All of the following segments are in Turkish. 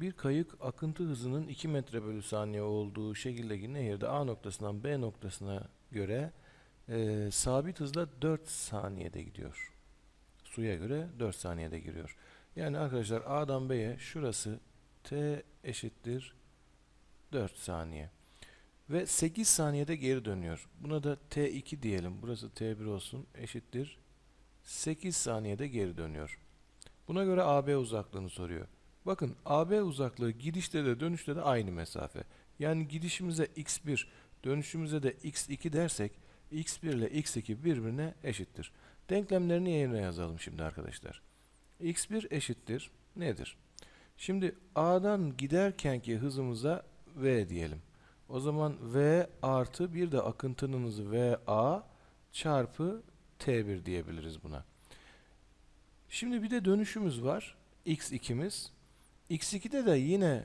Bir kayık akıntı hızının 2 metre bölü saniye olduğu şekildeki nehirde A noktasından B noktasına göre e, sabit hızla 4 saniyede gidiyor. Suya göre 4 saniyede giriyor. Yani arkadaşlar A'dan B'ye şurası T eşittir 4 saniye. Ve 8 saniyede geri dönüyor. Buna da T2 diyelim. Burası T1 olsun. Eşittir 8 saniyede geri dönüyor. Buna göre AB uzaklığını soruyor. Bakın AB uzaklığı gidişte de dönüşte de aynı mesafe. Yani gidişimize x1, dönüşümüze de x2 dersek x1 ile x2 birbirine eşittir. Denklemlerini yerine yazalım şimdi arkadaşlar. x1 eşittir nedir? Şimdi A'dan giderkenki hızımıza v diyelim. O zaman v artı bir de akıntının va çarpı t1 diyebiliriz buna. Şimdi bir de dönüşümüz var. x2'miz. X2'de de yine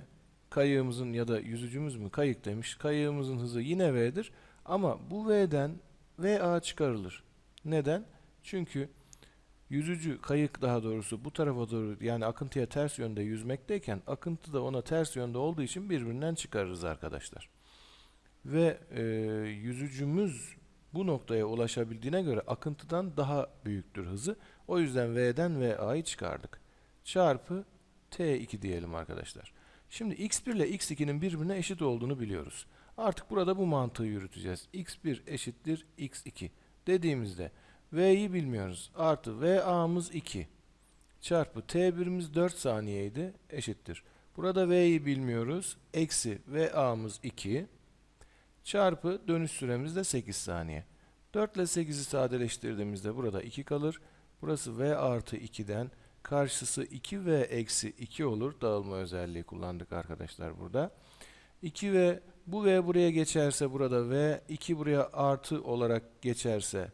kayığımızın ya da yüzücümüz mü kayık demiş. Kayığımızın hızı yine v'dir. Ama bu v'den va çıkarılır. Neden? Çünkü yüzücü kayık daha doğrusu bu tarafa doğru yani akıntıya ters yönde yüzmekteyken akıntı da ona ters yönde olduğu için birbirinden çıkarırız arkadaşlar. Ve e, yüzücümüz bu noktaya ulaşabildiğine göre akıntıdan daha büyüktür hızı. O yüzden V'den VA'yı çıkardık. Çarpı T2 diyelim arkadaşlar. Şimdi x1 ile x2'nin birbirine eşit olduğunu biliyoruz. Artık burada bu mantığı yürüteceğiz. x1 eşittir x2 dediğimizde V'yi bilmiyoruz. Artı VA'mız 2 çarpı T1'imiz 4 saniyeydi eşittir. Burada V'yi bilmiyoruz. Eksi VA'mız 2 çarpı dönüş süremiz de 8 saniye. 4 ile 8'i sadeleştirdiğimizde burada 2 kalır. Burası V artı 2'den karşısı 2V eksi 2 olur. Dağılma özelliği kullandık arkadaşlar burada. 2V bu V buraya geçerse burada V 2 buraya artı olarak geçerse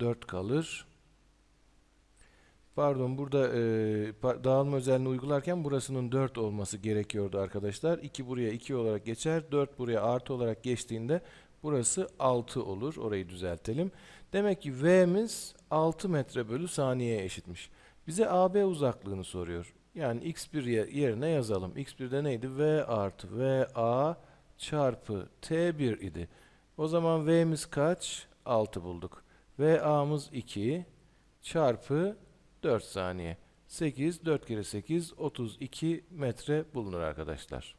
4 kalır. Pardon burada e, dağılma özelliğini uygularken burasının 4 olması gerekiyordu arkadaşlar. 2 buraya 2 olarak geçer. 4 buraya artı olarak geçtiğinde burası 6 olur. Orayı düzeltelim. Demek ki V'miz 6 metre bölü saniyeye eşitmiş. Bize AB uzaklığını soruyor. Yani x1 ye- yerine yazalım. x1'de neydi? V artı VA çarpı T1 idi. O zaman V'miz kaç? 6 bulduk. VA'mız 2 çarpı 4 saniye. 8, 4 kere 8, 32 metre bulunur arkadaşlar.